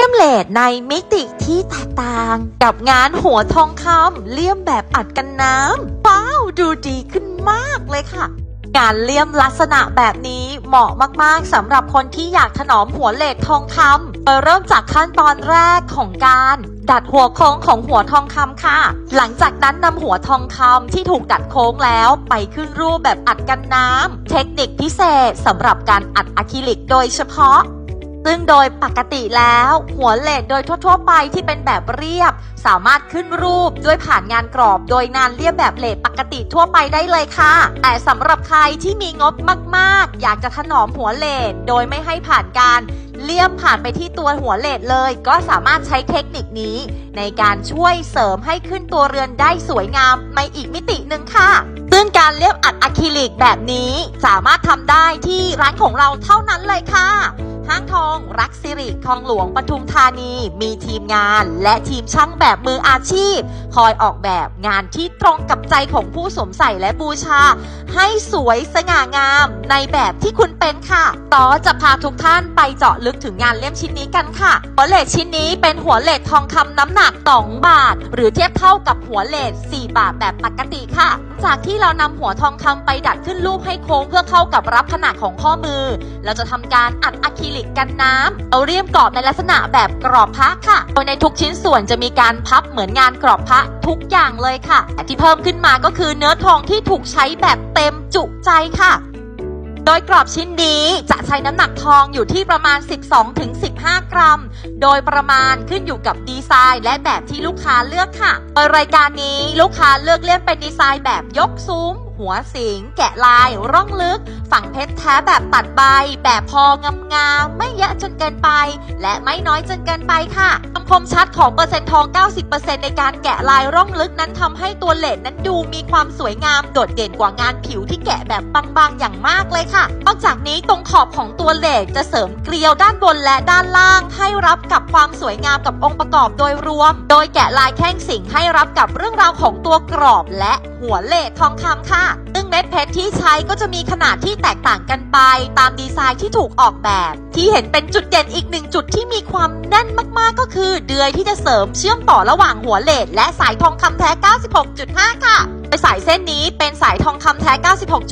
ลี่ยมเลดในมิติที่แตกต่าง กับงานหัวทองคำเลี่ยมแบบอัดกันน้ำว้าวดูดีขึ้นมากเลยค่ะการเลี่ยมลักษณะแบบนี้เหมาะมากๆสำหรับคนที่อยากถนอมหัวเลดทองคำโดยเริ่มจากขั้นตอนแรกของการ ดัดหัวโค้งของหัวทองคำค่ะ หลังจากนั้นนำหัวทองคำที่ถูกดัดโค้งแล้วไปขึ้นรูปแบบอัดกันน้ำเทคนิคพิเศษสำหรับการอัดอะคริลิกโดยเฉพาะ ซึ่งโดยปกติแล้วหัวเลดโดยทั่วๆ ไปที่เป็นแบบเรียบ สามารถขึ้นรูปด้วยผ่านงานกรอบโดยงานเรียบแบบเลดปกติทั่วไปได้เลยค่ะ แต่สำหรับใครที่มีงบมากๆ อยากจะถนอมหัวเลดโดยไม่ให้ผ่านการเลี่ยมผ่านไปที่ตัวหัวเลดเลย ก็สามารถใช้เทคนิคนี้ ในการช่วยเสริมให้ขึ้นตัวเรือนได้สวยงามในอีกมิติหนึ่งค่ะ ซึ่งการเลี่ยมอัดอะคริลิกแบบนี้สามารถทำได้ที่ร้านของเราเท่านั้นเลยค่ะ ห้างทอง รักสิริคลองหลวงปทุมธานี มีทีมงานและทีมช่างแบบมืออาชีพ คอยออกแบบงานที่ตรงกับใจของผู้สวมใส่และบูชา ให้สวยสง่างามในแบบที่คุณเป็นค่ะ ต่อจะพาทุกท่านไปเจาะลึกถึงงานเล่มชิ้นนี้กันค่ะ หัวเลดชิ้นนี้เป็นหัวเลดทองคำน้ำหนัก 2 บาท หรือเทียบเท่ากับหัวเลด4บาทแบบปกติค่ะ จากที่เรานำหัวทองคำไปดัดขึ้นรูปให้โค้งเพื่อเข้ากับรับขนาดของข้อมือ เราจะทำการอัดอะคริลิกกันน้ำเอาเรียมกรอบในลักษณะแบบกรอบพระค่ะ โดยในทุกชิ้นส่วนจะมีการพับเหมือนงานกรอบพระทุกอย่างเลยค่ะแต่ที่เพิ่มขึ้นมาก็คือเนื้อทองที่ถูกใช้แบบเต็มจุใจค่ะโดยกรอบชิ้นนี้จะใช้น้ำหนักทองอยู่ที่ประมาณ 12-15 กรัม โดยประมาณขึ้นอยู่กับดีไซน์ และแบบที่ลูกค้าเลือกค่ะโดยรายการนี้ลูกค้าเลือกเลี่ยมเป็นดีไซน์แบบยกซุ้ม หัวสิง แกะลาย ร่องลึก ฝั่งเพชรแท้แบบตัดใบ แบบพองามๆ ไม่เยอะจนเกินไป และไม่น้อยจนเกินไปค่ะคำคมชัดของเปอร์เซ็นต์ทอง 90%ในการแกะลายร่องลึกนั้นทำให้ตัวเลดนั้นดูมีความสวยงามโดดเด่นกว่างานผิวที่แกะแบบบางๆ อย่างมากเลยค่ะ นอกจากนี้ตรงขอบของตัวเลดจะเสริมเกลียวด้านบนและด้านล่าง ให้รับกับความสวยงามกับองค์ประกอบโดยรวม โดยแกะลายแข้งสิงให้รับกับเรื่องราวของตัวกรอบและหัวเลดทองคำค่ะซึ่งเม็ดเพชรที่ใช้ก็จะมีขนาดที่แตกต่างกันไป ตามดีไซน์ที่ถูกออกแบบ ที่เห็นเป็นจุดเด่นอีกหนึ่งจุดที่มีความแน่นมากๆก็คือ เดือยที่จะเสริมเชื่อมต่อระหว่างหัวเลดและสายทองคำแท้ 96.5 ค่ะไปสายเส้นนี้เป็นสายทองคำแท้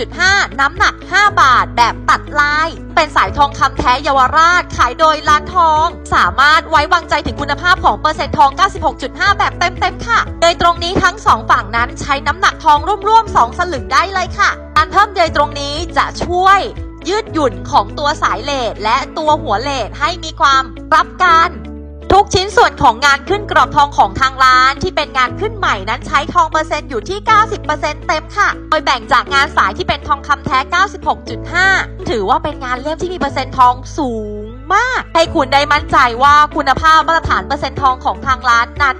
96.5 น้ำหนัก 5 บาท แบบตัดลาย เป็นสายทองคำแท้เยาวราช ขายโดยร้านทอง สามารถไว้วางใจถึงคุณภาพของเปอร์เซ็นต์ทอง 96.5 แบบเต็มๆ ค่ะ โดยตรงนี้ทั้งสองฝั่งนั้นใช้น้ำหนักทองร่วมๆ 2 สลึงได้เลยค่ะ การเพิ่มโดยตรงนี้จะช่วยยืดหยุ่นของตัวสายเลดและตัวหัวเลดให้มีความรับกัน ทุกชิ้นส่วนของงานขึ้นกรอบทองของทางร้าน ที่เป็นงานขึ้นใหม่นั้นใช้ทองเปอร์เซ็นต์อยู่ที่ 90%เต็มค่ะโดยแบ่งจากงานสายที่เป็นทองคำแท้ 96.5 ถือว่าเป็นงานเลี่ยมที่มีเปอร์เซ็นต์ทองสูงมาก ให้คุณได้มั่นใจว่าคุณภาพมาตรฐานเปอร์เซ็นต์ทองของทางร้านนั้น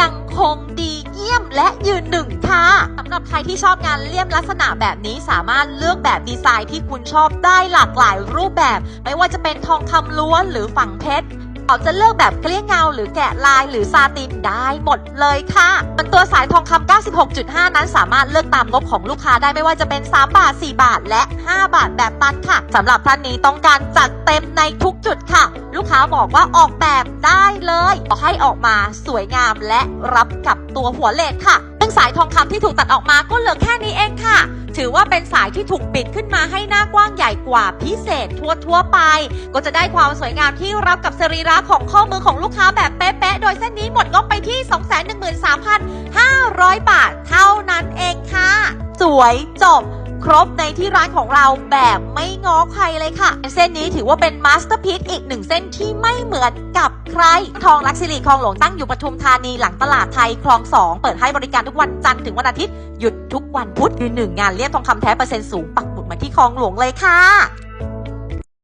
ยังคงดีเยี่ยมและยืนหนึ่งค่ะสำหรับใครที่ชอบงานเลี่ยมลักษณะแบบนี้สามารถเลือกแบบดีไซน์ที่คุณชอบได้หลากหลายรูปแบบ ไม่ว่าจะเป็นทองคำล้วนหรือฝังเพชร เขาจะเลือกแบบเกลี้ยงเงา หรือแกะลายหรือซาตินได้หมดเลยค่ะมันตัวสายทองคำ96.5 นั้นสามารถเลือกตามงบของลูกค้าได้ไม่ว่าจะเป็น 3 บาท 4 บาท และ 5 บาทแบบตันค่ะสำหรับท่านนี้ต้องการจัดเต็มในทุกจุดค่ะ ลูกค้าบอกว่าออกแบบได้เลยขอให้ออกมาสวยงามและรับกับตัวหัวเลดค่ะ ซึ่งสายทองคำที่ถูกตัดออกมาก็เหลือแค่นี้เองค่ะ ถือว่าเป็นสายที่ถูกปิดขึ้นมาให้หน้ากว้างใหญ่กว่าพิเศษทั่วทั่วไป ก็จะได้ความสวยงามที่รับกับสรีระของข้อมือของลูกค้าแบบเป๊ะๆ โดยเส้นนี้หมดงบไปที่ 213,500 บาทเท่านั้นเองค่ะ สวยจบ ครบในที่ร้านของเราแบบไม่ง้อใครเลยค่ะ เส้นนี้ถือว่าเป็นมาสเตอร์พีซอีกหนึ่งเส้นที่ไม่เหมือนกับใคร ทองลักซิลีคลองหลวงตั้งอยู่ปทุมธานีหลังตลาดไทยคลอง2เปิดให้บริการทุกวันจันทร์ถึงวันอาทิตย์ หยุดทุกวันพุธคือหนึ่งงานเลี่ยบทองคำแท้เปอร์เซ็นต์สูงปักหมุดมาที่คลองหลวงเลยค่ะ